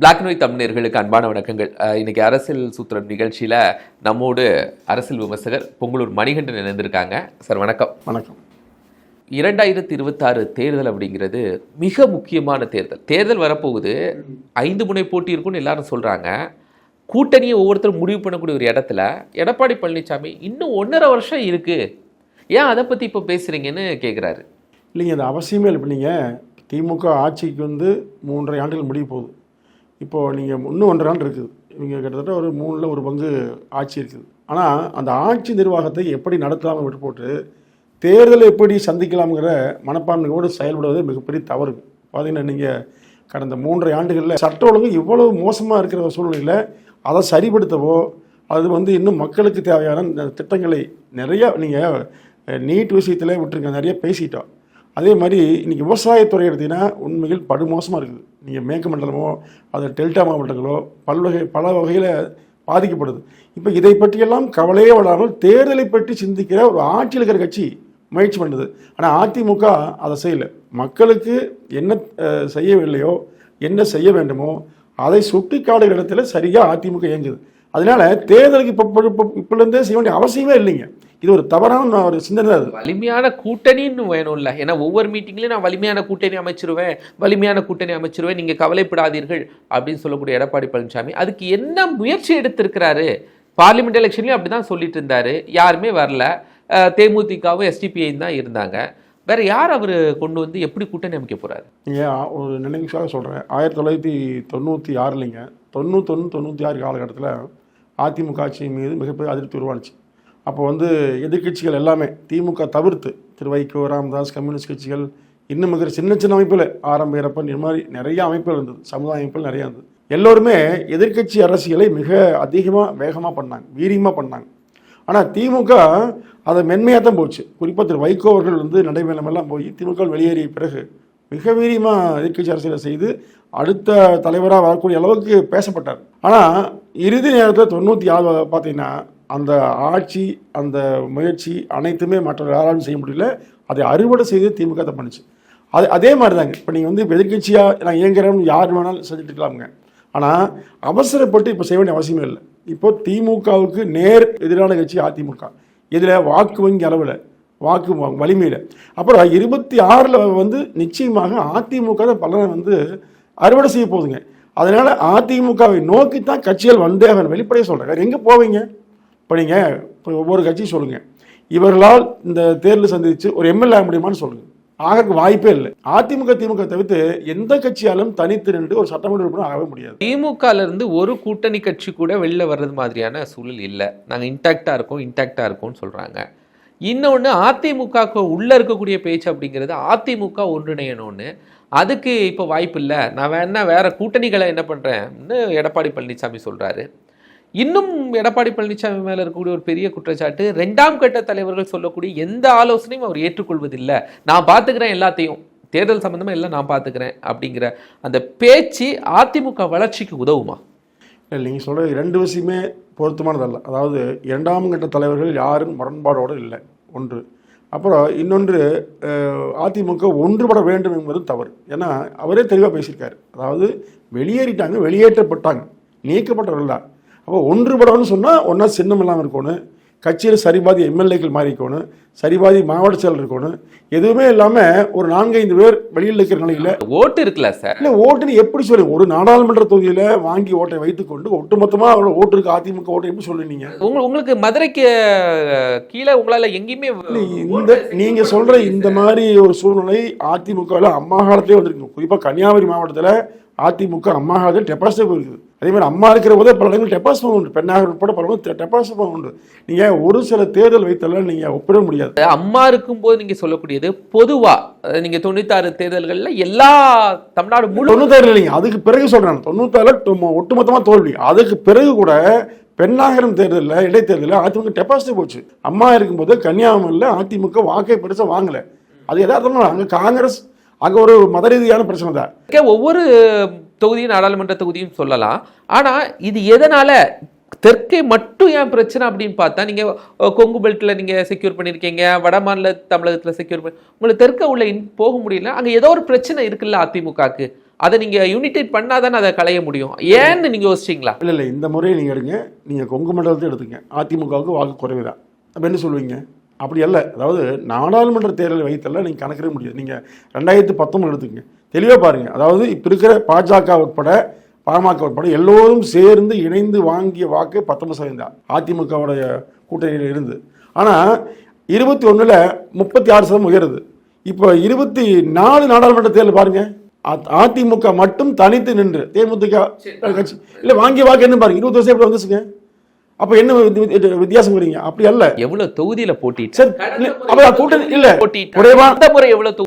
Black and white தமிழர்களுக்கு அன்பான வணக்கங்கள். அஹ் இன்னைக்கு அரசியல் சூத்திரம் நிகழ்ச்சியில நம்மோடு அரசியல் விமர்சகர் பொங்கலூர் மணிகண்டன் இணைந்திருக்காங்க. சார் வணக்கம். வணக்கம். இரண்டாயிரத்தி இருபத்தாறு தேர்தல் அப்படிங்கிறது மிக முக்கியமான தேர்தல். தேர்தல் வரப்போகுது. ஐந்து முனை போட்டி இருக்கும்னு எல்லாரும் சொல்றாங்க. கூட்டணியை ஒவ்வொருத்தரும் முடிவு பண்ணக்கூடிய ஒரு இடத்துல எடப்பாடி பழனிசாமி இன்னும் ஒன்றரை வருஷம் இருக்கு. ஏன் அதை பத்தி இப்போ பேசுறீங்கன்னு கேட்குறாரு இல்லைங்க அது அவசியமே இல்லை. இப்போ நீங்கள் திமுக ஆட்சிக்கு வந்து மூன்றரை ஆண்டுகள் முடிய போகுது. இப்போது நீங்கள் இன்னும் ஒன்றரை ஆண்டு இருக்குது. இவங்க கிட்டத்தட்ட ஒரு மூணில் ஒரு பங்கு ஆட்சி இருக்குது. ஆனால் அந்த ஆட்சி நிர்வாகத்தை எப்படி நடத்தாமல் விட்டு போட்டு தேர்தலை எப்படி சந்திக்கலாம்ங்கிற மனப்பான்மையோடு செயல்படுவது மிகப்பெரிய தவறு. பார்த்தீங்கன்னா நீங்கள் கடந்த மூன்றரை ஆண்டுகளில் சட்ட ஒழுங்கு இவ்வளவு மோசமாக இருக்கிற சூழ்நிலையில் அதை சரிப்படுத்தவோ அது வந்து இன்னும் மக்களுக்கு தேவையான இந்த திட்டங்களை நிறைய நீங்கள் நீட் விஷயத்தில் விட்டுருங்க நிறைய பேசிட்டோம். அதே மாதிரி இன்றைக்கி விவசாயத்துறை எடுத்திங்கன்னா உண்மையில் படுமோசமாக இருக்குது. நீங்கள் மேற்கு மண்டலமோ அது டெல்டா மாவட்டங்களோ பல்வகை பல வகையில் பாதிக்கப்படுது. இப்போ இதை பற்றியெல்லாம் கவலையே விடாமல் தேர்தலை பற்றி சிந்திக்கிற ஒரு ஆட்சியில் இருக்கிற கட்சி முயற்சி பண்ணுது. ஆனால் அதிமுக அதை செய்யலை. மக்களுக்கு என்ன செய்யவில்லையோ என்ன செய்ய வேண்டுமோ அதை சுட்டி காடுகிற இடத்துல சரியாக அதிமுக இயங்குது. அதனால தேர்தலுக்கு இப்போ இப்போ இப்போலேருந்தே செய்ய வேண்டிய அவசியமே இல்லைங்க. இது ஒரு தவறான ஒரு சிந்தனை தான் அது. வலிமையான கூட்டணின்னு வேணும்ல ஏன்னா ஒவ்வொரு மீட்டிங்லயும் நான் வலிமையான கூட்டணி அமைச்சிருவேன் வலிமையான கூட்டணி அமைச்சிருவேன் நீங்க கவலைப்படாதீர்கள் அப்படின்னு சொல்லக்கூடிய எடப்பாடி பழனிசாமி அதுக்கு என்ன முயற்சி எடுத்திருக்கிறாரு? பார்லிமெண்ட் எலெக்ஷன்லயும் அப்படிதான் சொல்லிட்டு இருந்தாரு. யாருமே வரல. தேமுதிகவும் எஸ்டிபிஐயும் தான் இருந்தாங்க. வேற யார் அவர் கொண்டு வந்து எப்படி கூட்டணி அமைக்க போறாரு? நீங்கள் ஒரு நினைவுக்காக சொல்கிறேன் ஆயிரத்தி தொள்ளாயிரத்தி தொண்ணூற்றி ஆறுலைங்க தொண்ணூத்தொன்று தொண்ணூற்றி ஆறு காலகட்டத்தில் அதிமுக ஆட்சி மீது மிகப்பெரிய அதிருப்தி உருவானுச்சு. அப்போ வந்து எதிர்க்கட்சிகள் எல்லாமே திமுக தவிர்த்து திரு வைகோ ராமதாஸ் கம்யூனிஸ்ட் கட்சிகள் இன்னும் மிக சின்ன சின்ன அமைப்பில் ஆரம்ப இறப்பன் இது மாதிரி நிறைய அமைப்புகள் இருந்தது. சமுதாய அமைப்புகள் நிறையா இருந்தது. எல்லோருமே எதிர்க்கட்சி அரசியலை மிக அதிகமாக வேகமாக பண்ணாங்க வீரியமாக பண்ணாங்க. ஆனால் திமுக அதை மென்மையாக தான் போச்சு. குறிப்பாக திரு வைகோ அவர்கள் வந்து நடைமேலமெல்லாம் போய் திமுக வெளியேறிய பிறகு மிக வீரியமாக எதிர்க்கட்சி அரசியலை செய்து அடுத்த தலைவராக வரக்கூடிய அளவுக்கு பேசப்பட்டார். ஆனால் இறுதி நேரத்தில் தொண்ணூற்றி ஆறு பார்த்தீங்கன்னா அந்த ஆட்சி அந்த முயற்சி அனைத்துமே மற்ற யாராலும் செய்ய முடியல. அதை அறுவடை செய்து திமுக தான் பண்ணுச்சு. அது அதே மாதிரி தாங்க இப்போ நீங்கள் வந்து எதிர்கட்சியாக நான் இயங்குறேன்னு யார் வேணாலும் செஞ்சுட்டு இருக்கலாமுங்க. ஆனால் அவசரப்பட்டு இப்போ செய்ய வேண்டிய அவசியமே இல்லை. இப்போ திமுகவுக்கு நேர் எதிரான கட்சி அதிமுக. இதில் வாக்கு வங்கி அளவில் வாக்கு வலிமையில். அப்புறம் இருபத்தி ஆறில் வந்து நிச்சயமாக அதிமுக பலனை வந்து அறுவடை செய்ய போகுதுங்க. அதனால் அதிமுகவை நோக்கி தான் கட்சிகள் வந்தே ஆகணும். வெளிப்படையாக சொல்கிறேன் எங்கே போவீங்க? இப்போ நீங்கள் இப்போ ஒவ்வொரு கட்சியும் சொல்லுங்கள் இவர்களால் இந்த தேர்தல் சந்தித்து ஒரு எம்எல்ஏ ஆக முடியுமான்னு சொல்லுங்கள் ஆகிறதுக்கு வாய்ப்பே இல்லை. அதிமுக திமுக தவிர்த்து எந்த கட்சியாலும் தனித்து நின்று ஒரு சட்டமன்ற உறுப்பினர் ஆகவே முடியாது. திமுகல இருந்து ஒரு கூட்டணி கட்சி கூட வெளில வர்றது மாதிரியான சூழல் இல்லை. நாங்கள் இன்டாக்டாக இருக்கோம் இன்டாக்டாக இருக்கோம்னு சொல்கிறாங்க இன்னொன்று அதிமுக உள்ளே இருக்கக்கூடிய பேச்சு அப்படிங்கிறது அதிமுக ஒன்றிணையணும்னு அதுக்கு இப்போ வாய்ப்பு இல்லை. நான் வேணா வேறு கூட்டணிகளை என்ன பண்ணுறேன்னு எடப்பாடி பழனிசாமி சொல்கிறாரு இன்னும் எடப்பாடி பழனிசாமி மேலே இருக்கக்கூடிய ஒரு பெரிய குற்றச்சாட்டு ரெண்டாம் கட்ட தலைவர்கள் சொல்லக்கூடிய எந்த ஆலோசனையும் அவர் ஏற்றுக்கொள்வதில்லை. நான் பார்த்துக்கிறேன் எல்லாத்தையும். தேர்தல் சம்மந்தமாக எல்லாம் நான் பார்த்துக்கிறேன் அப்படிங்கிற அந்த பேச்சு அதிமுக வளர்ச்சிக்கு உதவுமா? இல்லை நீங்கள் சொல்கிற ரெண்டு விஷயமே பொருத்தமானதல்ல. அதாவது இரண்டாம் கட்ட தலைவர்கள் யாரும் முரண்பாடோடு இல்லை. ஒன்று அப்புறம் இன்னொன்று அதிமுக ஒன்றுபட வேண்டும் என்பதும் தவறு. ஏன்னா அவரே தெளிவாக பேசியிருக்காரு. அதாவது வெளியேறிட்டாங்க வெளியேற்றப்பட்டாங்க. நீக்கப்பட்டவர்கள் தான். அப்போ ஒன்றுபடணும்னு சொன்னால் ஒன்றா சின்னம் இல்லாமல் இருக்கணும். கட்சியில் சரிபாதி எம்எல்ஏக்கள் மாறிக்கணும். சரிபாதி மாவட்ட செயலர் இருக்கணும். எதுவுமே இல்லாமல் ஒரு நான்கைந்து பேர் வெளியில் இருக்கிற நிலையில் ஓட்டு இருக்குல்ல சார். இல்லை ஓட்டுன்னு எப்படி சொல்லுங்க ஒரு நாடாளுமன்ற தொகுதியில் வாங்கி ஓட்டை வைத்துக்கொண்டு ஒட்டுமொத்தமாக அவரோட ஓட்டு இருக்கு அதிமுக ஓட்டு எப்படி சொல்லுவீங்க உங்க உங்களுக்கு மதுரைக்கு கீழே உங்களால எங்கேயுமே இந்த நீங்க சொல்ற இந்த மாதிரி ஒரு சூழ்நிலை அதிமுகவில் அம்மா காலத்திலே வந்திருக்கு குறிப்பா கன்னியாகுமரி மாவட்டத்தில் அதிமுக அம்மா காலத்தில் டெபாசிட் போயிருக்குது அதே மாதிரி அம்மா இருக்கிற போதே பல இடங்கள் டெபாசிட் உண்டு. பெண்ணாக உட்பட பல டெபாசிட் உண்டு. நீங்க ஒரு சில தேர்தல் வைத்தெல்லாம் நீங்க ஒப்பிட முடியாது. அம்மா இருக்கும்போது நீங்க சொல்லக்கூடியது பொதுவா அஹ், நீங்க தொண்ணூத்தாறு தேர்தல்கள்ல எல்லா தமிழ்நாடு முழு தொண்ணூத்தாறு இல்லைங்க. அதுக்கு பிறகு சொல்றேன் தொண்ணூத்தாறுல டொ- ஒட்டுமொத்தமா தோல்வி. அதுக்கு பிறகு கூட பெண்ணாகரம் தேர்தலில் இடைத்தேர்தலில் அதிமுக டெபாசிட் போச்சு. அம்மா இருக்கும்போது கன்னியாகுமரியில் அதிமுக வாக்கை பெருசா வாங்கல. அது எதார்த்தமா அங்க காங்கிரஸ் அங்க ஒரு மத ரீதியான பிரச்சனை தான். ஒவ்வொரு தொகுதியும் நாடாளுமன்ற தொகுதியும் சொல்லலாம். ஆனால் இது எதனால்? தெற்கே மட்டும் ஏன் பிரச்சனை அப்படின்னு பார்த்தா நீங்கள் கொங்கு பெல்ட்டில் நீங்கள் செக்யூர் பண்ணியிருக்கீங்க வட மாநில தமிழகத்தில் செக்யூர் பண்ணி உங்களுக்கு தெற்க உள்ள இன்- போக முடியல அங்கே ஏதோ ஒரு பிரச்சனை இருக்குல்ல அதிமுகக்கு. அதை நீங்கள் யூனிடேட் பண்ணாதானே அதை களைய முடியும். ஏன்னு நீங்கள் யோசிச்சிங்களா? இல்லை இல்லை இந்த முறையை நீங்கள் எடுங்க. நீங்கள் கொங்கு மண்டலத்தை எடுத்துங்க. அதிமுகவுக்கு வாக்கு குறைவு தான். அப்போ என்ன சொல்லுவீங்க அப்படி அல்ல. அதாவது நாடாளுமன்ற தேர்தலை வைத்தெல்லாம் நீங்கள் கணக்கிட முடியாது. நீங்கள் ரெண்டாயிரத்து பத்தொம்பது எடுத்துக்கங்க. தெளிவாக பாருங்கள் அதாவது இப்போ இருக்கிற பாஜக உட்பட பாமக உட்பட எல்லோரும் சேர்ந்து இணைந்து வாங்கிய வாக்கு பத்தொன்பது சதவீதம் தான். அதிமுகவுடைய கூட்டணியில் இருந்து. ஆனால் இருபத்தி ஒன்றில் முப்பத்தி ஆறு சதவீதம் உயருது. இப்போ இருபத்தி நாலு நாடாளுமன்ற தேர்தல் பாருங்க. அ- அதிமுக மட்டும் தனித்து நின்று தேமுதிக கட்சி. இல்லை வாங்கிய வாக்கு என்ன பாருங்க. இருபது வருஷம் எப்படி வந்துச்சுங்க? அப்போ என்ன வித்தி- வித்தி- வித்தியாசம் வரீங்க அப்படி அல்ல. எவ்வளவு தொகுதியில போட்டிட்டு சரி அப்ப கூட்டணி இல்ல குறைவா அந்த முறை எவ்வளவு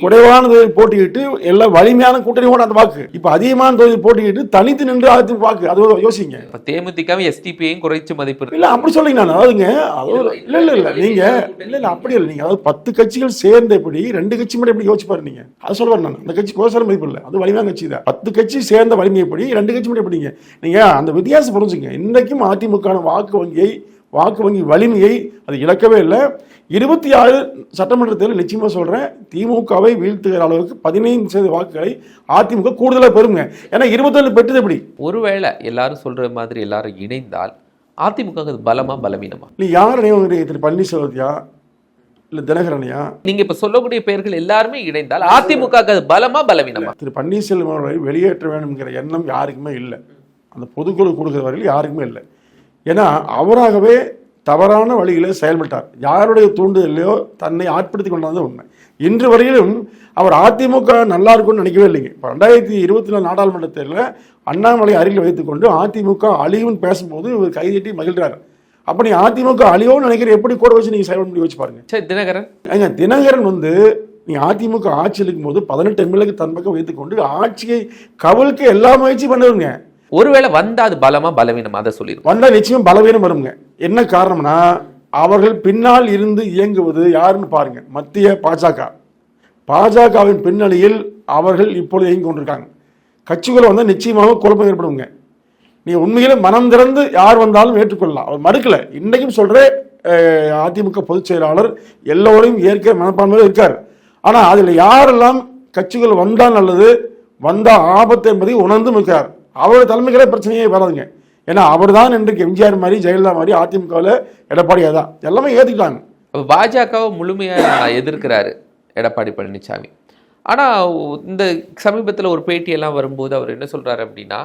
குறைவானது போட்டியிட்டு? எல்லாம் வலிமையான கூட்டணியோட அந்த வாக்கு. இப்ப அதிகமான தொகுதி போட்டியிட்டு தனித்து நின்று அதிமுக வாக்கு. அது யோசிங்க. இப்ப தேமுதிகவும் எஸ்டிபியையும் குறைச்சு மதிப்பு இல்ல அப்படி சொல்லுங்க நான் அதாவதுங்க. அது இல்ல இல்ல இல்ல நீங்க இல்ல இல்ல அப்படி இல்லை. நீங்க அதாவது பத்து கட்சிகள் சேர்ந்த எப்படி ரெண்டு கட்சி மட்டும் எப்படி யோசிச்சு பாரு நீங்க? அது சொல்லுவார் நான். அந்த கட்சி கோசார மதிப்பு இல்லை. அது வலிமையான கட்சி தான். பத்து கட்சி சேர்ந்த வலிமை எப்படி ரெண்டு கட்சி மட்டும் எப்படிங்க நீங்க? அந்த வித்தியாசம் புரிஞ்சுங்க. இன்னைக்கும் அதிமுக வாக்கு வங்கியை வாக்கு வங்கி வலிமையை அது இழக்கவே இல்லை. இருபத்தி ஆறு சட்டமன்ற தேர்தல் நிச்சயமா சொல்றேன் திமுகவை வீழ்த்துகிற அளவுக்கு பதினைந்து சதவீத வாக்குகளை அதிமுக கூடுதலா பெறுங்க. ஏன்னா இருபத்தேழு பெற்றது எப்படி? ஒருவேளை எல்லாரும் சொல்ற மாதிரி எல்லாரும் இணைந்தால் அதிமுக அது பலமா பலவீனமா? நீ யார் நினைவு திரு பன்னீர்செல்வத்தியா? இல்ல தினகரனையா நீங்க இப்ப சொல்லக்கூடிய பெயர்கள் எல்லாருமே இணைந்தால் அதிமுக அது பலமா பலவீனமா? திரு பன்னீர்செல்வம் வெளியேற்ற வேண்டும்ங்கிற எண்ணம் யாருக்குமே இல்லை. அந்த பொதுக்குழு கொடுக்குற வரையில் யாருக்குமே இல்லை. ஏன்னா அவராகவே தவறான வழியில் செயல்பட்டார். யாருடைய தூண்டுதலையோ தன்னை ஆட்படுத்தி கொண்டாது உண்மை. இன்று வரையிலும் அவர் அதிமுக நல்லா இருக்கும்னு நினைக்கவே இல்லைங்க. இப்போ ரெண்டாயிரத்தி இருபத்தி நாலு நாடாளுமன்ற தேர்தலில் அண்ணாமலை அருகில் வைத்துக்கொண்டு அதிமுக அழிவுன்னு பேசும்போது இவர் கைதட்டி மகிழ்றாரு. அப்போ நீ அதிமுக அழியோன்னு நினைக்கிற எப்படி கூட வச்சு நீங்கள் செயல்பட முடியும் வச்சு பாருங்க. சரி தினகரன். ஏங்க தினகரன் வந்து நீ அதிமுக ஆட்சியில் இருக்கும்போது பதினெட்டு எம்எல்ஏக்கு தன் பக்கம் வைத்துக்கொண்டு ஆட்சியை கவிழ்க்க எல்லா முயற்சியும் பண்ணுவங்க. ஒருவேளை வந்தா அது பலமா பலவீனமா அதை சொல்லிடும் வந்தா நிச்சயம் பலவீனம் வருங்க. என்ன காரணம்னா அவர்கள் பின்னால் இருந்து இயங்குவது யாருன்னு பாருங்க. மத்திய பாஜக. பாஜகவின் பின்னணியில் அவர்கள் இப்பொழுது இயங்கி கொண்டிருக்காங்க. கட்சிகளை வந்தால் நிச்சயமாக குழப்பம் ஏற்படுங்க. நீ உண்மையில மனம் திறந்து யார் வந்தாலும் ஏற்றுக்கொள்ளலாம். அவர் மறுக்கல. இன்றைக்கும் சொல்கிற அதிமுக பொதுச் செயலாளர் எல்லோரையும் ஏற்க மனப்பான்மையில் இருக்கார். ஆனால் அதில் யாரெல்லாம் கட்சிகள் வந்தால் நல்லது வந்தால் ஆபத்து என்பதை உணர்ந்தும் இருக்கார் அவரோட தலைமைகளே பிரச்சனையே வராதுங்க. ஏன்னா அவர் தான் இன்றைக்கு எம்ஜிஆர் மாதிரி ஜெயலலிதா மாதிரி அதிமுகவில் எடப்பாடியாக தான் எல்லாமே ஏற்றுக்கிட்டாங்க பாஜகவை முழுமையாக எதிர்க்கிறாரு எடப்பாடி பழனிசாமி ஆனால் இந்த சமீபத்தில் ஒரு பேட்டியெல்லாம் வரும்போது அவர் என்ன சொல்கிறாரு அப்படின்னா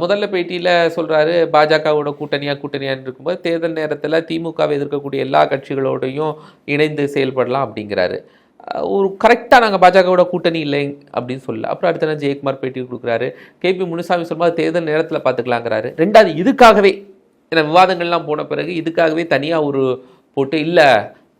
முதல்ல பேட்டியில் சொல்கிறாரு பாஜகவோட கூட்டணியாக கூட்டணியாக இருக்கும்போது தேர்தல் நேரத்தில் திமுகவை எதிர்க்கக்கூடிய எல்லா கட்சிகளோடையும் இணைந்து செயல்படலாம் அப்படிங்கிறாரு. ஒரு கரெக்டாக நாங்கள் பாஜகவோட கூட்டணி இல்லை அப்படின்னு சொல்லல. அப்புறம் அடுத்த நாள் ஜெயக்குமார் பேட்டி கொடுக்குறாரு. கேபி முனுசாமி சொல்லும்போது தேர்தல் நேரத்தில் பார்த்துக்கலாங்கிறாரு. ரெண்டாவது இதுக்காகவே ஏன்னா விவாதங்கள்லாம் போன பிறகு இதுக்காகவே தனியாக ஒரு போட்டு இல்லை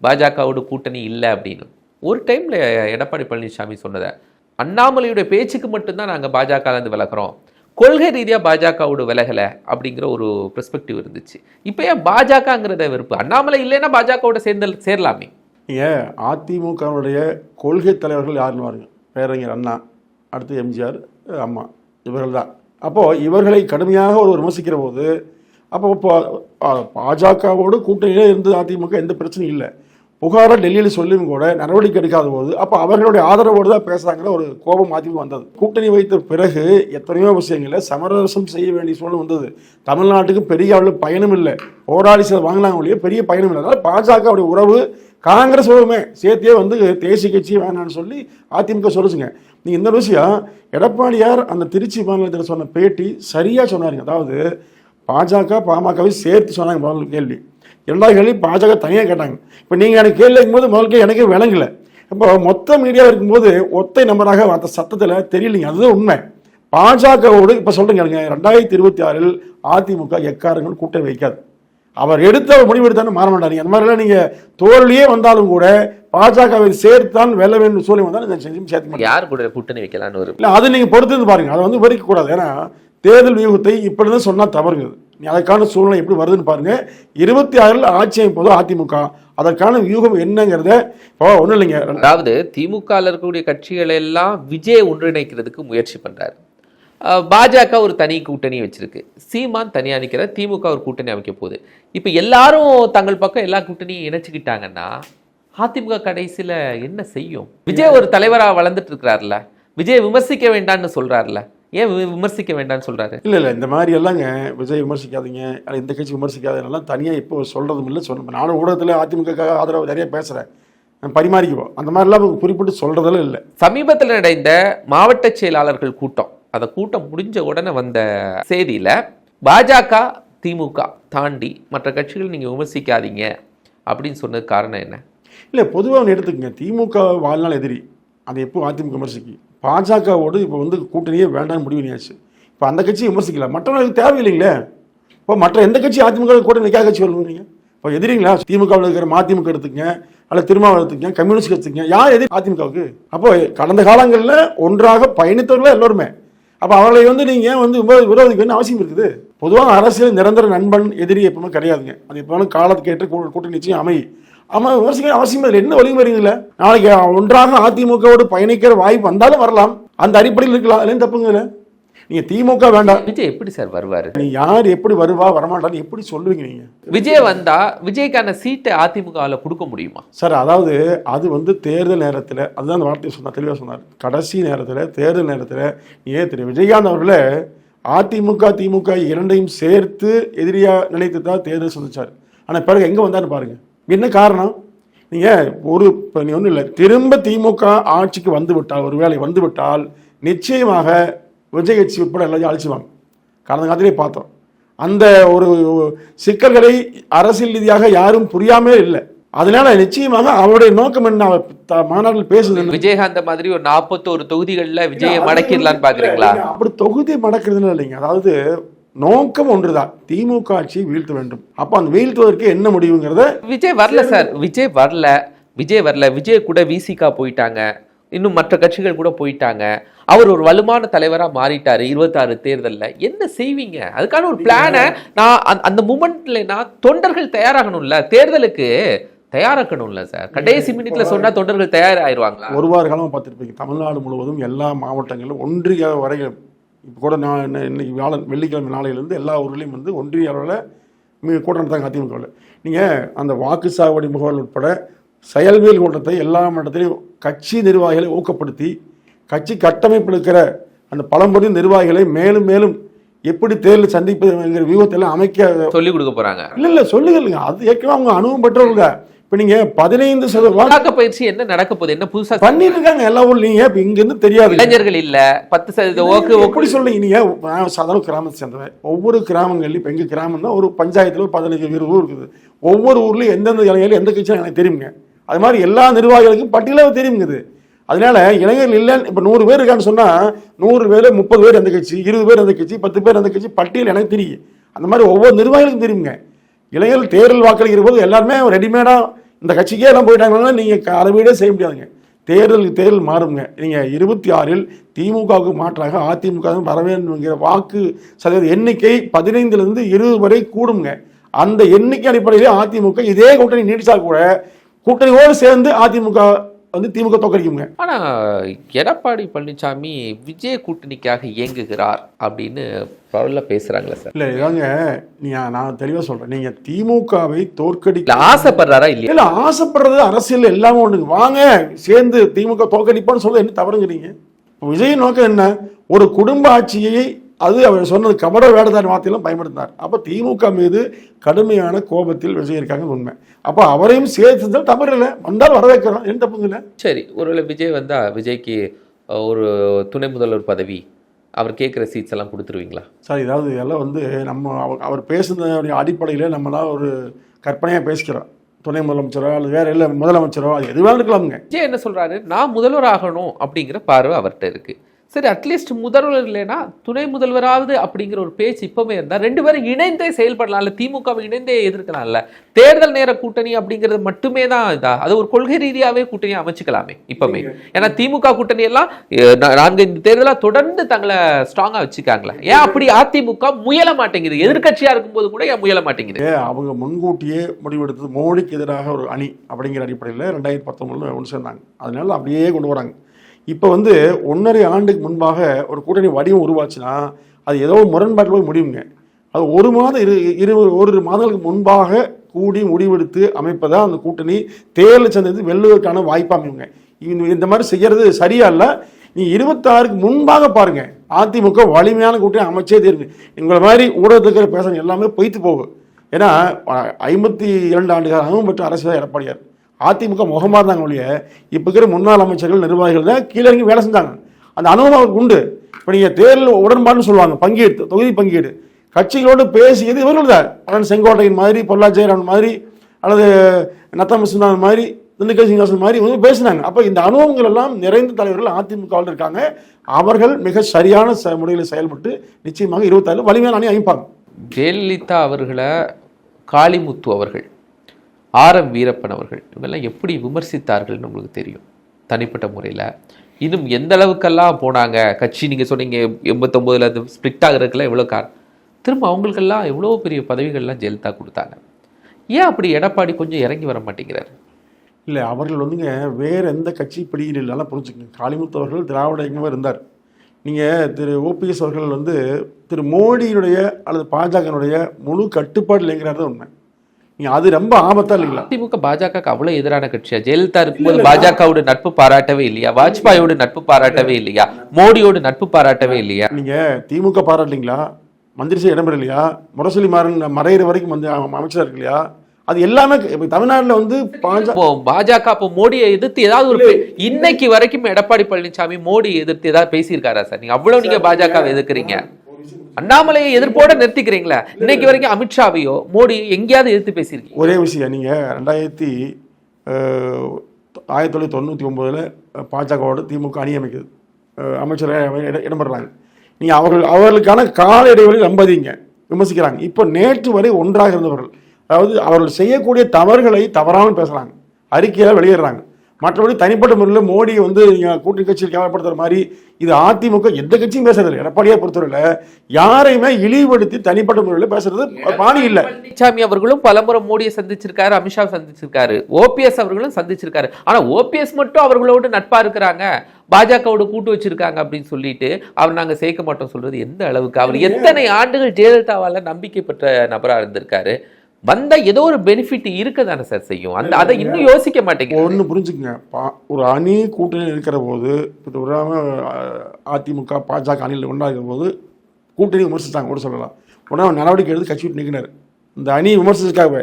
பாஜகவோட கூட்டணி இல்லை அப்படின்னு. ஒரு டைமில் எடப்பாடி பழனிசாமி சொன்னதை அண்ணாமலையுடைய பேச்சுக்கு மட்டும்தான் நாங்கள் பாஜகலேருந்து விலகிறோம். கொள்கை ரீதியாக பாஜகவோட விலகலை அப்படிங்கிற ஒரு பெர்ஸ்பெக்டிவ் இருந்துச்சு. இப்போ ஏன் பாஜகங்கிறத வெறுப்பு? அண்ணாமலை இல்லைன்னா பாஜகவோட சேர்ந்த சேரலாமே. நீங்கள் அதிமுகவுடைய கொள்கை தலைவர்கள் யாருன்னு பாருங்க. பேரறிஞர் அண்ணா அடுத்து எம்ஜிஆர் அம்மா இவர்கள் தான் அப்போது இவர்களை கடுமையாக ஒரு விமர்சிக்கிற போது அப்போ இப்போ பாஜகவோடு கூட்டணியிலே இருந்து அதிமுக எந்த பிரச்சனையும் இல்லை. புகாரை டெல்லியில் சொல்லியும் கூட நடவடிக்கை எடுக்காத போது அப்போ அவர்களுடைய ஆதரவோடு தான் பேசுகிறாங்கிற ஒரு கோபம் அதிமுக வந்தது. கூட்டணி வைத்த பிறகு எத்தனையோ விஷயங்களில் சமரசம் செய்ய வேண்டிய சூழல் வந்தது. தமிழ்நாட்டுக்கு பெரிய அளவில் பயனும் இல்லை. போராடி சில வாங்கினாங்க ஒழிய பெரிய பயனும் இல்லை. அதனால் பாஜகவுடைய உறவு காங்கிரஸ் உலகமே சேர்த்தே வந்து தேசிய கட்சி வேணாம்னு சொல்லி அதிமுக சொல்லுச்சுங்க. நீங்கள் இந்த விஷயம் எடப்பாடியார் அந்த திருச்சி மாநிலத்தில் சொன்ன பேட்டி சரியாக சொன்னாருங்க. அதாவது பாஜக பாமகவை சேர்த்து சொன்னாங்க முதல் கேள்வி. இரண்டாவது கேள்வி பாஜக தனியாக கேட்டாங்க. இப்போ நீங்கள் எனக்கு கேள்வி கேட்கும்போது முதல் கேள்வி எனக்கே விளங்கலை. இப்போ மொத்த மீடியா இருக்கும்போது ஒத்தை நம்பராக அந்த சத்தத்தில் தெரியலைங்க. அதுதான் உண்மை. பாஜகவோடு இப்போ சொல்றேங்க ரெண்டாயிரத்தி இருபத்தி ஆறில் அதிமுக எக்காரங்கள் கூட்டணி வைக்காது. அவர் எடுத்த ஒரு முடிவு எடுத்தாலும் மாற மாட்டாங்க அந்த மாதிரிலாம் நீங்க தோல்வியே வந்தாலும் கூட பாஜகவை சேர்த்தான் வெல்ல வேண்டும் சொல்லி வந்தாலும் இந்த செஞ்சு சேர்த்து யார் கூட கூட்டணி வைக்கலான்னு ஒரு இல்லை அதை நீங்கள் பொறுத்து இருந்து பாருங்க. அதை வந்து விவரிக்க கூடாது ஏன்னா தேர்தல் வியூகத்தை இப்படி தான் சொன்னால் தவறுங்க நீ அதற்கான சூழ்நிலை எப்படி வருதுன்னு பாருங்க. இருபத்தி ஆறில் ஆட்சி அமைப்போது அதிமுக. அதற்கான வியூகம் என்னங்கிறத இப்போ ஒன்றும் இல்லைங்க. அதாவது திமுகவில் இருக்கக்கூடிய கட்சிகளை எல்லாம் விஜய் ஒன்றிணைக்கிறதுக்கு முயற்சி பண்றாரு. அஹ் பாஜக ஒரு தனி கூட்டணி வச்சிருக்கு. சீமான் தனியா நிற்கிறார் திமுக ஒரு கூட்டணி அமைக்க போகுது. இப்போ எல்லாரும் தங்கள் பக்கம் எல்லா கூட்டணியும் இணைச்சுக்கிட்டாங்கன்னா அதிமுக கடைசியில என்ன செய்யும்? விஜய் ஒரு தலைவரா வளர்ந்துட்டு இருக்கிறாருல்ல விஜய் விமர்சிக்க வேண்டாம்னு சொல்றாருல. ஏன் விமர்சிக்க வேண்டாம்னு சொல்றாரு? இல்லை இல்லை இந்த மாதிரி எல்லாங்க விஜய் விமர்சிக்காதீங்க அல்ல இந்த கட்சி விமர்சிக்காதீங்கலாம் தனியாக இப்போ சொல்கிறதும் இல்லை சொல்ல நானும் ஊடகத்தில் அதிமுக ஆதரவு நிறைய பேசுகிறேன் பரிமாறிக்குவோம். அந்த மாதிரிலாம் குறிப்பிட்டு சொல்கிறதெல்லாம் இல்லை. சமீபத்தில் நடந்த மாவட்ட செயலாளர்கள் கூட்டம். அந்த கூட்டம் முடிஞ்ச உடனே வந்த செய்தியில் பாஜக திமுக தாண்டி மற்ற கட்சிகள் நீங்கள் விமர்சிக்காதீங்க அப்படின்னு சொன்னது காரணம் என்ன? இல்லை பொதுவாக ஒன்று எடுத்துக்கங்க. திமுக வாழ்நாள் எதிரி. அதை எப்போ அதிமுக விமர்சிக்கு? பாஜகவோடு இப்போ வந்து கூட்டணியே வேண்டாம்னு முடிவு பண்ணியாச்சு. இப்போ அந்த கட்சியை விமர்சிக்கல. மற்றவங்களுக்கு தேவையில்லைங்களே. இப்போ மற்ற எந்த கட்சி அதிமுக கூட்டணி நிற்காத கட்சி வருவீங்க இப்போ எதிரிங்களா? திமுகவில் இருக்கிற மதிமுக எடுத்துக்கங்க. அல்ல திருமாவளம் எடுத்துக்கங்க. கம்யூனிஸ்ட் எடுத்துக்கங்க. யார் எதிரி? அதிமுகவுக்கு. அப்போ கடந்த காலங்களில் ஒன்றாக பயணித்தவர்களே எல்லோருமே. அப்போ அவர்களை வந்து நீங்கள் ஏன் வந்து விரோதி- விரோதிக்க அவசியம் இருக்குது? பொதுவாக அரசியல் நிரந்தர நண்பன் எதிரி எப்பவுமே கிடையாதுங்க. அது எப்போனாலும் காலத்துக்கு ஏற்று கூட்டணி நிச்சயம் அமை ஆமாம் விமர்சிக்க அவசியம் இல்லை. என்ன வழிமுறைங்கள நாளைக்கு ஒன்றாக அதிமுகவோடு பயணிக்கிற வாய்ப்பு வந்தாலும் வரலாம். அந்த அடிப்படையில் இருக்கலாம். அதுல தப்புங்க இல்லை நீங்க திமுக வேண்டாம். விஜய் எப்படி சார் வருவாரு? நீ யார் எப்படி வருவா வரமாட்டான்னு எப்படி சொல்லுவீங்க நீங்க? விஜய் வந்தா விஜய்க்கான சீட்டை அதிமுகவில் கொடுக்க முடியுமா? சார் அதாவது அது வந்து தேர்தல் நேரத்தில் அதுதான் அந்த வார்த்தையை சொன்னார் தெளிவாக சொன்னார். கடைசி நேரத்தில் தேர்தல் நேரத்தில் ஏன் திரு விஜயகாந்த் அவர்களே அதிமுக திமுக இரண்டையும் சேர்த்து எதிரியாக நினைத்து தான் தேர்தல் சந்திச்சார். ஆனால் பிறகு எங்கே வந்தாரு பாருங்க. என்ன காரணம்? நீங்கள் ஒரு இப்போ நீ ஒன்றும் இல்லை திரும்ப திமுக ஆட்சிக்கு வந்து விட்டால் ஒருவேளை வந்து விட்டால் நிச்சயமாக விஜய் கட்சி உட்பட எல்லாத்தையும் அழிச்சுவாங்க கடந்த காலத்திலே பார்த்தோம். அந்த ஒரு சிக்கல்களை அரசியல் ரீதியாக யாரும் புரியாமே இல்லை. அதனால நிச்சயமாக அவருடைய நோக்கம் என்ன மாநாட்டில் பேசுது? விஜயகாந்த மாதிரி ஒரு நாற்பத்தோரு தொகுதிகள்ல விஜயை மடக்கிடலான்னு பாக்குறீங்களா? அப்படி தொகுதி மடக்கிறதுன்னு இல்லைங்க. அதாவது நோக்கம் ஒன்றுதான். திமுக ஆட்சியை வீழ்த்த வேண்டும். அப்ப அந்த வீழ்த்துவதற்கு என்ன முடிவுங்கிறத விஜய் வரல சார். விஜய் வரல. விஜய் வரல. விஜய் கூட விசிகா போயிட்டாங்க. இன்னும் மற்ற கட்சிகள் கூட போயிட்டாங்க. அவர் ஒரு வலுவான தலைவரா மாறிட்டாரு இருபத்தாறு தேர்தல்ல. என்ன செய்வீங்க? அதுக்கான ஒரு பிளானை நான் அந்த- அந்த மூமெண்ட்ல நான் தொண்டர்கள் தயாராகணும்ல. தேர்தலுக்கு தயாராக்கணும்ல சார் கடைசி மினிட்ல சொன்னா தொண்டர்கள் தயாராயிருவாங்களா? ஒரு வார காலமாக பார்த்துருப்பீங்க. தமிழ்நாடு முழுவதும் எல்லா மாவட்டங்களிலும் ஒன்றிய வரையில் இப்போ கூட நான் இன்ன- இன்னைக்கு வியாழன் வெள்ளிக்கிழமை நாளையிலேருந்து எல்லா ஊர்லேயும் வந்து ஒன்றிய அளவில் மீ- கூட்டம் நடத்தாங்க அதிமுகவில் நீங்கள் அந்த வாக்கு சாவடி முகவல் உட்பட செயல்வியல் கூட்டத்தை எல்லா மட்டத்திலையும் கட்சி நிர்வாகிகளை ஊக்கப்படுத்தி கட்சி கட்டமைப்பில் இருக்கிற அந்த பழம்பொருள் நிர்வாகிகளை மேலும் மேலும் எப்படி தேர்தல் சந்திப்பதுங்கிற வியூகத்தை எல்லாம் அமைக்க சொல்லி கொடுக்க போறாங்க. இல்லை இல்லை சொல்லுங்க அது ஏற்கனவே அவங்க அனுபவம் பெற்றவங்க. இப்போ நீங்கள் பதினைந்து சதவீதம் வழக்க பயிற்சி என்ன நடக்க போகுது? என்ன புதுசா பண்ணிட்டு இருக்காங்க எல்லா ஊர்லயும். இப்ப இங்க இருந்து தெரியாது. இளைஞர்கள் இல்ல. பத்து சதவீத ஓக்கு ஓக்கு எப்படி சொல்றீங்க? நீங்க சாதாரண கிராமத்தை சேர்ந்தவன் ஒவ்வொரு கிராமங்கள்லயும் இப்ப எங்க கிராமம்னா ஒரு பஞ்சாயத்துல ஒரு பதினஞ்சு இருபது ஊர் இருக்குது. ஒவ்வொரு ஊர்லயும் எந்தெந்த இளைஞர்கள் எந்த கட்சியும் எனக்கு தெரியுங்க. அது மாதிரி எல்லா நிர்வாகிகளுக்கும் பட்டியலாக தெரியுங்குது அதனால இளைஞர்கள் இல்லைன்னு இப்போ நூறு பேர் இருக்கான்னு சொன்னால் நூறு பேர் முப்பது பேர் அந்த கட்சி இருபது பேர் அந்த கட்சி பத்து பேர் அந்த கட்சி பட்டியல் எனக்கு தெரியும். அந்த மாதிரி ஒவ்வொரு நிர்வாகிகளுக்கும் தெரியுங்க. இளைஞர்கள் தேர்தல் வாக்களிக்கிற போது எல்லாருமே ரெடிமேடாக இந்த கட்சிக்கே எல்லாம் போயிட்டாங்கன்னா நீங்கள் அளவீடே செய்ய முடியாதுங்க. தேர்தலுக்கு தேர்தல் மாறுங்க. நீங்கள் இருபத்தி ஆறில் திமுகவுக்கு மாற்றாக அதிமுக வர வேண்டும்ங்கிற வாக்கு சதவீத எண்ணிக்கை பதினைந்துலேருந்து இருபது வரை கூடுங்க. அந்த எண்ணிக்கை அடிப்படையிலே அதிமுக இதே கூட்டணி நீடிச்சா கூட கூட்டணியோடு சேர்ந்து அதிமுக வந்து திமுக தோக்கடிக்குங்க. ஆனா எடப்பாடி பழனிசாமி விஜய் கூட்டணிக்காக இயங்குகிறார் அப்படின்னு பரவல பேசுறாங்களே சார். இல்ல இதாங்க நீங்க நான் தெளிவா சொல்றேன். நீங்க திமுகவை தோற்கடி இல்ல ஆசைப்படுறாரா இல்லையா? இல்ல ஆசைப்படுறது அரசியல் எல்லாமே ஒண்ணுங்க. வாங்க சேர்ந்து திமுக தோக்கடிப்பான்னு சொல்ல என்ன தவறுங்கிறீங்க? விஜய் நோக்கம் என்ன? ஒரு குடும்ப ஆட்சியை அது அவர் சொன்னது கபட வேடதாரி வார்த்தையெல்லாம் பயன்படுத்தினார். அப்ப திமுக மீது கடுமையான கோபத்தில் விஜய் இருக்காங்க உண்மை. அப்ப அவரையும் சேர்த்து தவறு இல்லை. வந்தால் வரவேற்கிறோம் என்ன தப்புங்க இல்லை? சரி ஒருவேளை விஜய் வந்தா விஜய்க்கு ஒரு துணை முதல்வர் பதவி அவர் கேட்குற சீட்ஸ் எல்லாம் கொடுத்துருவீங்களா? சார் இதாவது இதெல்லாம் வந்து நம்ம அவர் அவர் பேசுனதுடைய அடிப்படையில் நம்மளாம் ஒரு கற்பனையாக பேசிக்கிறோம். துணை முதலமைச்சரோ அல்லது வேற இல்லை முதலமைச்சரோ அது எதுவாக இருக்கலாமுங்க. விஜய் என்ன சொல்றாரு? நான் முதல்வர் ஆகணும் அப்படிங்கிற பார்வை அவர்கிட்ட இருக்கு. சரி அட்லீஸ்ட் முதல்வர் இல்லைன்னா துணை முதல்வராவது அப்படிங்கிற ஒரு பேச்சு இப்பவுமே இருந்தால் ரெண்டு பேரும் இணைந்தே செயல்படலாம்ல திமுகவை இணைந்தே எதிர்க்கலாம்ல தேர்தல் நேர கூட்டணி அப்படிங்கிறது மட்டுமே தான் இதா. அது ஒரு கொள்கை ரீதியாகவே கூட்டணி அமைச்சுக்கலாமே இப்பவுமே. ஏன்னா திமுக கூட்டணி எல்லாம் நான்கு இந்த தேர்தலாக தொடர்ந்து தங்களை ஸ்ட்ராங்காக வச்சுக்காங்களே. ஏன் அப்படி அதிமுக முயல மாட்டேங்குது? எதிர்கட்சியாக இருக்கும்போது கூட ஏன் முயல மாட்டேங்குது? அவங்க முன்கூட்டியே முடிவெடுத்தது மோடிக்கு எதிராக ஒரு அணி அப்படிங்கிற அடிப்படையில் ரெண்டாயிரத்தி பத்தொம்பதுல ஒன்று சேர்ந்தாங்க. அதனால அப்படியே கொண்டு வராங்க. இப்போ வந்து ஒன்றரை ஆண்டுக்கு முன்பாக ஒரு கூட்டணி வடிவம் உருவாச்சுன்னா அது ஏதோ ஒரு முரண்பாட்டில் போய் முடியுங்க. அது ஒரு மாதம் இரு இரு ஒரு மாதங்களுக்கு முன்பாக கூடி முடிவெடுத்து அமைப்பதா அந்த கூட்டணி தேர்தல் சந்தித்து வெல்லுவதற்கான வாய்ப்பாக அமையுங்க. இந்த இந்த மாதிரி செய்கிறது சரியா இல்லை? நீ இருபத்தாறுக்கு முன்பாக பாருங்க. அதிமுக வலிமையான கூட்டணி அமைச்சே தீர்வு. எங்களை மாதிரி ஊடகத்துக்கு பேசுகிற எல்லாமே பொய்த்து போகும். ஏன்னா ஐம்பத்தி இரண்டு ஆண்டுகள் அனுபவம் பெற்ற அரசு தான் எடப்பாடியார். அதிமுக முகமாக இருந்தாங்க ஒழிய இப்போ இருக்கிற முன்னாள் அமைச்சர்கள் நிர்வாகிகள் தான் கீழே இறங்கி வேலை செஞ்சாங்க. அந்த அனுபவம் அவருக்கு உண்டு. இப்போ நீங்கள் தேர்தல் உடன்பாடுன்னு சொல்லுவாங்க பங்கீடு தொகுதி பங்கீடு. கட்சிகளோடு பேசியது இவர்கள் தான் அண்ணன் செங்கோட்டையின் மாதிரி பொல்லா ஜெயராமன் மாதிரி அல்லது நத்தம் விஸ்வநாதன் மாதிரி திண்டுக்கல் சீனிவாசன் மாதிரி இவங்க பேசினாங்க. அப்போ இந்த அனுபவங்கள் எல்லாம் நிறைந்த தலைவர்கள் அதிமுகவில் இருக்காங்க. அவர்கள் மிக சரியான ச முறையில் செயல்பட்டு நிச்சயமாக இருபத்தாறு வலிமையான அணி அமைப்பாங்க. ஜெயலலிதா அவர்களை காளிமுத்து அவர்கள் ஆர் எம் வீரப்பன் அவர்கள் இவங்கெல்லாம் எப்படி விமர்சித்தார்கள்னு உங்களுக்கு தெரியும்? தனிப்பட்ட முறையில். இன்னும் எந்த அளவுக்கெல்லாம் போனாங்க? கட்சி நீங்கள் சொன்னீங்க எண்பத்தொம்போதில் அது ஸ்ப்ளிட் ஆகிறதுக்கெல்லாம் எவ்வளோ காரணம் திரும்ப அவங்களுக்கெல்லாம் எவ்வளோ பெரிய பதவிகள்லாம் ஜெயலலிதா கொடுத்தாங்க. ஏன் அப்படி எடப்பாடி கொஞ்சம் இறங்கி வர மாட்டேங்கிறாரு? இல்லை அவர்கள் வந்துங்க வேறு எந்த கட்சி பிடியில் இல்லைனாலும் புரிஞ்சுக்கோங்க. காளிமுத்து அவர்கள் திராவிட இயக்கமாக இருந்தார். நீங்கள் திரு ஓபிஎஸ் அவர்கள் வந்து திரு மோடியினுடைய அல்லது பாஜகனுடைய முழு கட்டுப்பாடு இல்லைங்கிறது உண்மை. அது ரொம்ப ஆபத்தா இல்லைங்களா அதிமுக பாஜகவுக்கு அவ்வளோ எதிரான கட்சியா? ஜெயலலிதா இருக்கும்போது பாஜகவோட நட்பு பாராட்டவே இல்லையா? வாஜ்பாயோட நட்பு பாராட்டவே இல்லையா? மோடியோட நட்பு பாராட்டவே இல்லையா? நீங்கள் திமுக பாராட்டலீங்களா? மந்திரி செய்ய இடம் இல்லையா முரசொலி மாறன் மறையிற வரைக்கும் வந்து அமைச்சராக இருக்கு இல்லையா அது எல்லாமே தமிழ்நாட்டில் வந்து பாஜக இப்போ பாஜக மோடியை எதிர்த்து ஏதாவது ஒரு இன்னைக்கு வரைக்கும் எடப்பாடி பழனிசாமி மோடி எதிர்த்து ஏதாவது பேசியிருக்காரா சார்? நீங்க அவ்வளவு நீங்க பாஜகவை எதிர்க்கிறீங்க. அண்ணாமலையை எதிர்ப்போட நிறுத்திக்கிறீங்களா? இன்னைக்கு வரைக்கும் அமித்ஷாவையோ மோடி எங்கேயாவது எதிர்த்து பேசியிருக்கீங்க? ஒரே விஷயம் நீங்கள் ரெண்டாயிரத்தி ஆயிரத்தி தொள்ளாயிரத்தி தொண்ணூற்றி ஒம்போதில் பாஜகவோட திமுக அணி அமைக்குது. அமைச்சராக இட- இடம்பெறாங்க நீங்கள் அவர்கள் அவர்களுக்கான கால இடைவெளி நம்பதிங்க விமர்சிக்கிறாங்க. இப்போ நேற்று வரை ஒன்றாக இருந்தவர்கள் அதாவது அவர்கள் செய்யக்கூடிய தவறுகளை தவறாமல் பேசுகிறாங்க அறிக்கையாக வெளியிடுறாங்க. மற்றபடி தனிப்பட்ட முறையில் மோடியை வந்து நீங்கள் கூட்டணி கட்சியில் கேவலப்படுத்துற மாதிரி இது அதிமுக எந்த கட்சியும் பேசுறது எடப்பாடியை பொறுத்தவரையில் யாரையுமே இழிவுபடுத்தி தனிப்பட்ட முறையில் பேசுறது பாணி இல்லை. பழனிசாமி அவர்களும் பலமுறை மோடியை சந்திச்சிருக்காரு அமித்ஷா சந்திச்சிருக்காரு ஓபிஎஸ் அவர்களும் சந்திச்சிருக்காரு. ஆனா ஓபிஎஸ் மட்டும் அவர்களோடு நட்பா இருக்கிறாங்க. பாஜகவோட கூட்டு வச்சிருக்காங்க அப்படின்னு சொல்லிட்டு அவர் நாங்க சேர்க்க மாட்டோம் சொல்றது எந்த அளவுக்கு? அவர் எத்தனை ஆண்டுகள் ஜெயலலிதாவால நம்பிக்கை பெற்ற நபரா இருந்திருக்காரு? வந்த ஏதோ ஒரு பெனிஃபிட் இருக்க தானே சார் செய்யும். அந்த அதை இன்னும் யோசிக்க மாட்டேங்குது ஒன்று புரிஞ்சுக்கங்க. பா ஒரு அணி கூட்டணியில் இருக்கிற போது அதிமுக பாஜக அணியில் ஒன்றாகிற போது கூட்டணி விமர்சித்தாங்க கூட சொல்லலாம். உடனே நடவடிக்கை எடுத்து கட்சி விட்டு நிற்கினார் இந்த அணி விமர்சிச்சிருக்காங்க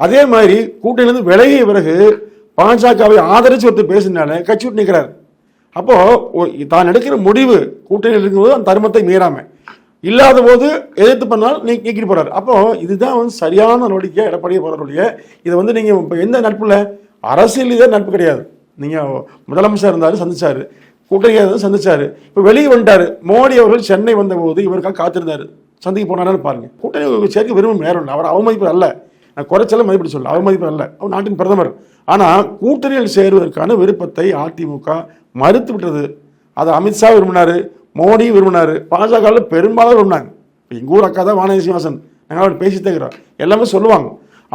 அதே மாதிரி கூட்டணியிலேருந்து விலகிய பிறகு பாஜகவை ஆதரித்து ஒருத்தர் பேசினால கட்சி விட்டு நிற்கிறார் அப்போது தான் எடுக்கிற முடிவு கூட்டணியில் இருக்கும்போது அந்த தர்மத்தை மீறாமல் இல்லாத போது எதிர்த்து பண்ணால் நீ நீக்கிட்டு போறாரு. அப்போ இதுதான் வந்து சரியான நடவடிக்கை எடப்பாடியை போறவருடைய இதை வந்து நீங்க இப்போ எந்த நட்புல? அரசியல் இதே நட்பு கிடையாது. நீங்க முதலமைச்சர் இருந்தாரு சந்திச்சாரு. கூட்டணியாக இருந்தாரு சந்திச்சாரு. இப்போ வெளியே வந்துட்டாரு. மோடி அவர்கள் சென்னை வந்தபோது இவருக்காக காத்திருந்தாரு. சந்திக்க போனாருன்னு பாருங்க. கூட்டணி சேர்க்க விரும்பும் நேரம் அவர் அவமதிப்பு அல்ல. நான் குறைச்சல மதிப்பிட சொல்ல அவமதிப்பு அல்ல. அவர் நாட்டின் பிரதமர். ஆனால் கூட்டணியில் சேருவதற்கான விருப்பத்தை அதிமுக மறுத்து விட்டது. அதை அமித்ஷா விரும்பினாரு. மோடி விரும்பினார். பாஜகவில் பெரும்பாலும் விரும்பினாங்க. இப்போ எங்கள் ஊர் அக்கா தான் வானதி சீனிவாசன். நாங்கள் அவர் பேசி தேக்கிறோம் எல்லாமே சொல்லுவாங்க.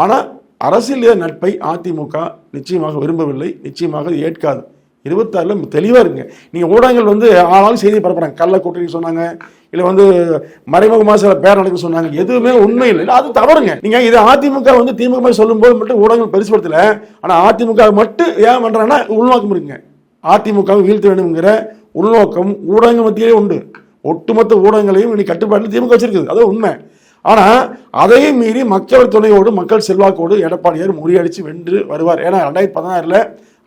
ஆனால் அரசியல் நட்பை அதிமுக நிச்சயமாக விரும்பவில்லை. நிச்சயமாக ஏற்காது. இருபத்தாறில் தெளிவாக இருங்க. நீங்கள் ஊடகங்கள் வந்து ஆளாலும் செய்தி பரப்புறாங்க. கள்ள கூட்டணி சொன்னாங்க. இல்லை வந்து மறைமுகமாக சில பேர் நடக்க சொன்னாங்க. எதுவுமே உண்மை இல்லை. இல்லை அது தவறுங்க. நீங்கள் இது அதிமுக வந்து திமுக சொல்லும்போது மட்டும் ஊடகங்கள் பெருசுபடுத்தல. ஆனால் அதிமுக மட்டும் ஏன் பண்ணுறாங்கன்னா உள்நோக்கம் இருக்குங்க. அதிமுகவை வீழ்த்த வேண்டும்ங்கிற உள்நோக்கம் ஊடகங்கள் மத்தியிலே உண்டு. ஒட்டுமொத்த ஊடகங்களையும் இன்னைக்கு கட்டுப்பாட்டில் திமுக வச்சிருக்குது. அது உண்மை. ஆனால் அதையும் மீறி மக்கள் துணையோடு மக்கள் செல்வாக்கோடு எடப்பாடியார் முறியடித்து வென்று வருவார். ஏன்னா ரெண்டாயிரத்தி பதினாறில்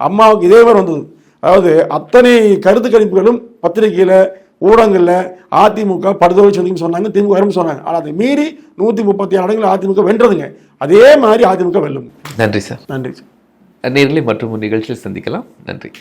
அம்மாவுக்கு இதே மாதிரி வந்தது. அதாவது அத்தனை கருத்து கணிப்புகளும் பத்திரிகையில் ஊடகங்களில் அதிமுக படுதோலை சொல்லின்னு சொன்னாங்க திமுக வரும்னு சொன்னாங்க. ஆனால் அதை மீறி நூற்றி முப்பத்தி ஆறு இடங்களில் அதிமுக வென்றதுங்க. அதே மாதிரி அதிமுக வெல்லும். நன்றி சார். நன்றி நேரில் மற்றும் நிகழ்ச்சியில் சந்திக்கலாம். நன்றி.